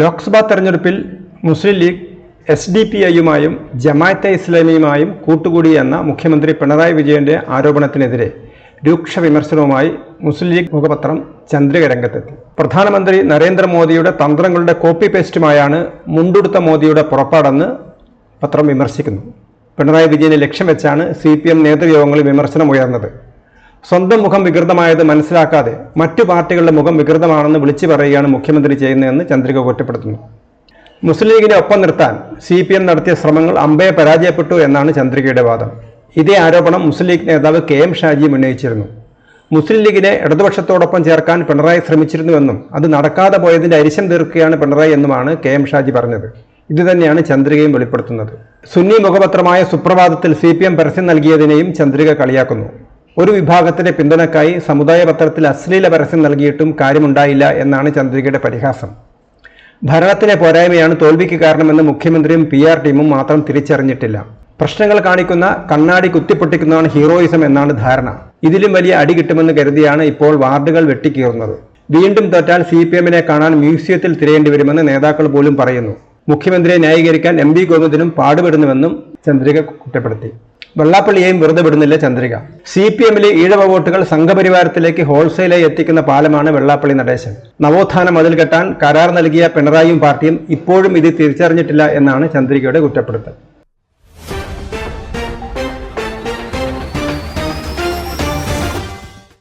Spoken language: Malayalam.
ലോക്സഭാ തെരഞ്ഞെടുപ്പിൽ Muslim League S D P ഐയുമായും ജമാഅത്തെ ഇസ്ലാമിയുമായും കൂട്ടുകൂടി എന്ന മുഖ്യമന്ത്രി പിണറായി വിജയന്റെ ആരോപണത്തിനെതിരെ രൂക്ഷ വിമർശനവുമായി മുസ്ലിം ലീഗ് മുഖപത്രം ചന്ദ്രിക രംഗത്തെത്തി. പ്രധാനമന്ത്രി നരേന്ദ്രമോദിയുടെ തന്ത്രങ്ങളുടെ കോപ്പി പേസ്റ്റുമായാണ് മുണ്ടുടുത്ത മോദിയുടെ പുറപ്പാടെന്ന് പത്രം വിമർശിക്കുന്നു. പിണറായി വിജയനെ ലക്ഷ്യം വെച്ചാണ് സി പി എം നേതൃയോഗങ്ങളിൽ വിമർശനമുയർന്നത്. സ്വന്തം മുഖം വികൃതമായത് മനസ്സിലാക്കാതെ മറ്റു പാർട്ടികളുടെ മുഖം വികൃതമാണെന്ന് വിളിച്ചു പറയുകയാണ് മുഖ്യമന്ത്രി ചെയ്യുന്നതെന്ന് ചന്ദ്രിക കുറ്റപ്പെടുത്തുന്നു. മുസ്ലിം ലീഗിനെ ഒപ്പം നിർത്താൻ സി പി എം നടത്തിയ ശ്രമങ്ങൾ അമ്പയെ പരാജയപ്പെട്ടു എന്നാണ് ചന്ദ്രികയുടെ വാദം. ഇതേ ആരോപണം മുസ്ലിം ലീഗ് നേതാവ് കെ എം ഷാജിയും ഉന്നയിച്ചിരുന്നു. മുസ്ലിം ലീഗിനെ ഇടതുപക്ഷത്തോടൊപ്പം ചേർക്കാൻ പിണറായി ശ്രമിച്ചിരുന്നുവെന്നും അത് നടക്കാതെ പോയതിന്റെ അരിശം തീർക്കുകയാണ് പിണറായി എന്നുമാണ് കെ എം ഷാജി പറഞ്ഞത്. ഇതുതന്നെയാണ് ചന്ദ്രികയും വെളിപ്പെടുത്തുന്നത്. സുന്നി മുഖപത്രമായ സുപ്രഭാതത്തിൽ സി പി എം പരസ്യം നൽകിയതിനെയും ചന്ദ്രിക കളിയാക്കുന്നു. ഒരു വിഭാഗത്തിന്റെ പിന്തുണക്കായി സമുദായ പത്രത്തിൽ അശ്ലീല പരസ്യം നൽകിയിട്ടും കാര്യമുണ്ടായില്ല എന്നാണ് ചന്ദ്രികയുടെ പരിഹാസം. ഭരണത്തിലെ പോരായ്മയാണ് തോൽവിക്ക് കാരണമെന്ന് മുഖ്യമന്ത്രിയും പി ആർ ടീമും മാത്രം തിരിച്ചറിഞ്ഞിട്ടില്ല. പ്രശ്നങ്ങൾ കാണിക്കുന്ന കണ്ണാടി കുത്തിപ്പൊട്ടിക്കുന്നതാണ് ഹീറോയിസം എന്നാണ് ധാരണ. ഇതിലും വലിയ അടി കിട്ടുമെന്ന് കരുതിയാണ് ഇപ്പോൾ വാർഡുകൾ വെട്ടിക്കീറുന്നത്. വീണ്ടും തോറ്റാൽ സി പി എമ്മിനെ കാണാൻ മ്യൂസിയത്തിൽ തിരയേണ്ടി വരുമെന്ന് നേതാക്കൾ പോലും പറയുന്നു. മുഖ്യമന്ത്രിയെ ന്യായീകരിക്കാൻ എം വി ഗോവിന്ദനും പാടുപെടുന്നുവെന്നും ചന്ദ്രിക കുറ്റപ്പെടുത്തി. വെള്ളാപ്പള്ളിയെയും വെറുതെ വിടുന്നില്ല ചന്ദ്രിക. സി പി എമ്മിലെ ഈഴവ വോട്ടുകൾ സംഘപരിവാരത്തിലേക്ക് ഹോൾസെയിലായി എത്തിക്കുന്ന പാലമാണ് വെള്ളാപ്പള്ളി നടേശൻ. നവോത്ഥാനം മതിൽ കെട്ടാൻ കരാർ നൽകിയ പിണറായിയും പാർട്ടിയും ഇപ്പോഴും ഇത് തിരിച്ചറിഞ്ഞിട്ടില്ല എന്നാണ് ചന്ദ്രികയുടെ കുറ്റപ്പെടുത്തൽ.